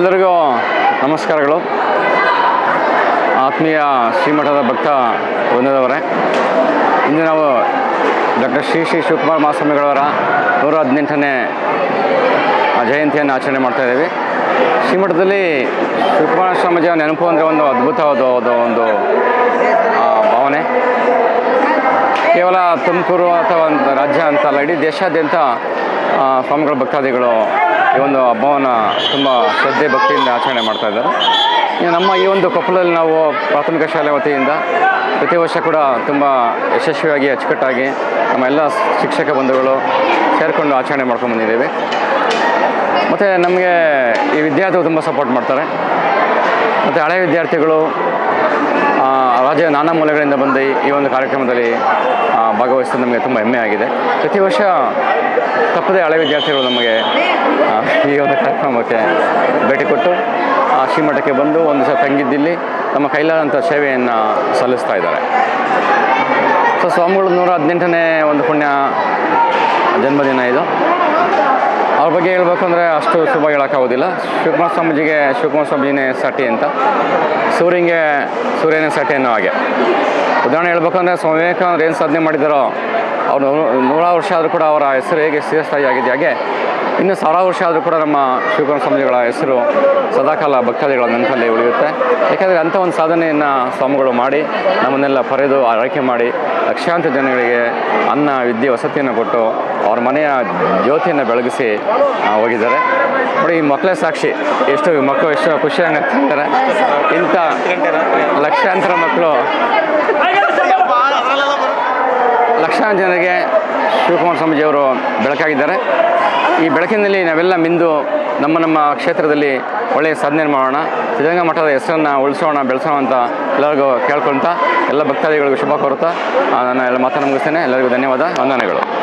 ಎಲ್ಲರಿಗೂ ನಮಸ್ಕಾರಗಳು. ಆತ್ಮೀಯ ಶ್ರೀಮಠದ ಭಕ್ತ ವೃಂದದವರೇ, ಇಂದು ನಾವು ಡಾಕ್ಟರ್ ಶ್ರೀ ಶ್ರೀ ಶಿವಕುಮಾರ್ ಮಹಾಸ್ವಾಮಿಗಳವರ ನೂರ ಹದಿನೆಂಟನೇ ಜಯಂತಿಯನ್ನು ಆಚರಣೆ ಮಾಡ್ತಾ ಇದ್ದೀವಿ. ಶ್ರೀಮಠದಲ್ಲಿ ಶಿವಕುಮಾರ ಸ್ವಾಮೀಜಿಯ ನೆನಪು ಅಂದರೆ ಒಂದು ಅದ್ಭುತವಾದ ಒಂದು ಭಾವನೆ. ಕೇವಲ ತುಮಕೂರು ಅಥವಾ ರಾಜ್ಯ ಅಂತಲ್ಲ ಇಡೀ ದೇಶಾದ್ಯಂತ ಸ್ವಾಮಿಗಳ, ಭಕ್ತಾದಿಗಳು ಈ ಒಂದು ಹಬ್ಬವನ್ನು ತುಂಬ ಶ್ರದ್ಧೆ ಭಕ್ತಿಯಿಂದ ಆಚರಣೆ ಮಾಡ್ತಾ ಇದ್ದಾರೆ. ನಮ್ಮ ಈ ಒಂದು ಕೊಪ್ಪಳದಲ್ಲಿ ನಾವು ಪ್ರಾಥಮಿಕ ಶಾಲೆ ವತಿಯಿಂದ ಪ್ರತಿ ವರ್ಷ ಕೂಡ ತುಂಬ ಯಶಸ್ವಿಯಾಗಿ ಅಚ್ಚುಕಟ್ಟಾಗಿ ನಮ್ಮ ಎಲ್ಲ ಶಿಕ್ಷಕ ಬಂಧುಗಳು ಸೇರಿಕೊಂಡು ಆಚರಣೆ ಮಾಡ್ಕೊಂಡು ಬಂದಿದ್ದೇವೆ. ಮತ್ತು ನಮಗೆ ಈ ವಿದ್ಯಾರ್ಥಿಗಳು ತುಂಬ ಸಪೋರ್ಟ್ ಮಾಡ್ತಾರೆ. ಮತ್ತು ಹಳೆಯ ವಿದ್ಯಾರ್ಥಿಗಳು ರಾಜ್ಯದ ನಾನಾ ಮೂಲೆಗಳಿಂದ ಬಂದ ಈ ಒಂದು ಕಾರ್ಯಕ್ರಮದಲ್ಲಿ ಭಾಗವಹಿಸಿದ ನಮಗೆ ತುಂಬ ಹೆಮ್ಮೆ ಆಗಿದೆ. ಪ್ರತಿ ವರ್ಷ ತಪ್ಪದೇ ಹಳೆ ವಿದ್ಯಾರ್ಥಿಗಳು ನಮಗೆ ಈ ಒಂದು ಕಾರ್ಯಕ್ರಮಕ್ಕೆ ಭೇಟಿ ಕೊಟ್ಟು, ಆ, ಶ್ರೀಮಠಕ್ಕೆ ಬಂದು ಒಂದು ಸಹ ತಂಗಿದ್ದಿಲ್ಲಿ ನಮ್ಮ ಕೈಲಾದಂಥ ಸೇವೆಯನ್ನು ಸಲ್ಲಿಸ್ತಾ ಇದ್ದಾರೆ. ಸೊ, ಸ್ವಾಮಿಗಳು ನೂರ ಹದಿನೆಂಟನೇ ಒಂದು ಪುಣ್ಯ ಜನ್ಮದಿನ ಇದು. ಅವ್ರ ಬಗ್ಗೆ ಹೇಳಬೇಕು ಅಂದರೆ ಅಷ್ಟು ಶುಭ ಹೇಳೋಕ್ಕಾಗೋದಿಲ್ಲ. ಶಿವಕುಮಾರ್ ಸ್ವಾಮೀಜಿಗೆ, ಶಿವಕುಮಾರ್ ಸ್ವಾಮೀಜಿನೇ ಸಟಿ ಅಂತ. ಸೂರ್ಯನಿಗೆ ಸೂರ್ಯನೇ ಸಟಿ ಅನ್ನೋ ಹಾಗೆ. ಉದಾಹರಣೆ ಹೇಳ್ಬೇಕಂದ್ರೆ ಸ್ವಾಮಿ ವಿವೇಕಾನಂದರು ಏನು ಸಾಧನೆ ಮಾಡಿದಾರೋ, ಅವ್ರು ನೂರಾರು ವರ್ಷ ಆದರೂ ಕೂಡ ಅವರ ಹೆಸರು ಹೇಗೆ ಸ್ಥಿರಸ್ಥಾಯಿ ಆಗಿದೆ ಹಾಗೆ ಇನ್ನು ಸಾವಿರಾರು ವರ್ಷ ಆದರೂ ಕೂಡ ನಮ್ಮ ಶಿವಕುಮಾರ ಸ್ವಾಮಿಗಳ ಹೆಸರು ಸದಾಕಾಲ ಭಕ್ತಾದಿಗಳ ನೆನಪಲ್ಲಿ ಉಳಿಯುತ್ತೆ. ಯಾಕೆಂದರೆ ಅಂಥ ಒಂದು ಸಾಧನೆಯನ್ನು ಸ್ವಾಮಿಗಳು ಮಾಡಿ, ನಮ್ಮನ್ನೆಲ್ಲ ಪರೆದು ಆರೈಕೆ ಮಾಡಿ, ಲಕ್ಷಾಂತರ ಜನಗಳಿಗೆ ಅನ್ನ, ವಿದ್ಯೆ, ವಸತಿಯನ್ನು ಕೊಟ್ಟು ಅವ್ರ ಮನೆಯ ಜ್ಯೋತಿಯನ್ನು ಬೆಳಗಿಸಿ ಹೋಗಿದ್ದಾರೆ. ನೋಡಿ, ಈ ಮಕ್ಕಳೇ ಸಾಕ್ಷಿ ಎಷ್ಟು ಮಕ್ಕಳು ಎಷ್ಟು ಖುಷಿಯಾಗಿ ನಗ್ತಿದ್ದಾರೆ ಇಂಥ ಲಕ್ಷಾಂತರ ಮಕ್ಕಳು ಲಕ್ಷಾಂತರ ಜನರಿಗೆ ಶಿವಕುಮಾರ ಸ್ವಾಮೀಜಿಯವರು ಬೆಳಕಾಗಿದ್ದಾರೆ. ಈ ಬೆಳಕಿನಲ್ಲಿ ನಾವೆಲ್ಲ ಮಿಂದು ನಮ್ಮ ನಮ್ಮ ಕ್ಷೇತ್ರದಲ್ಲಿ ಒಳ್ಳೆಯ ಸಾಧನೆ ಮಾಡೋಣ. ಸಿದ್ಧಗಂಗಾ ಮಠದ ಹೆಸರನ್ನು ಉಳಿಸೋಣ, ಬೆಳೆಸೋಣ ಅಂತ ಎಲ್ಲರಿಗೂ ಕೇಳ್ಕೊಳ್ತಾ, ಎಲ್ಲ ಭಕ್ತಾದಿಗಳಿಗೂ ಶುಭ ಕೋರುತ್ತಾ ನಾನು ಎಲ್ಲ ಮಾತನ್ನು ಮುಗಿಸ್ತೇನೆ. ಎಲ್ಲರಿಗೂ ಧನ್ಯವಾದ, ವಂದನೆಗಳು.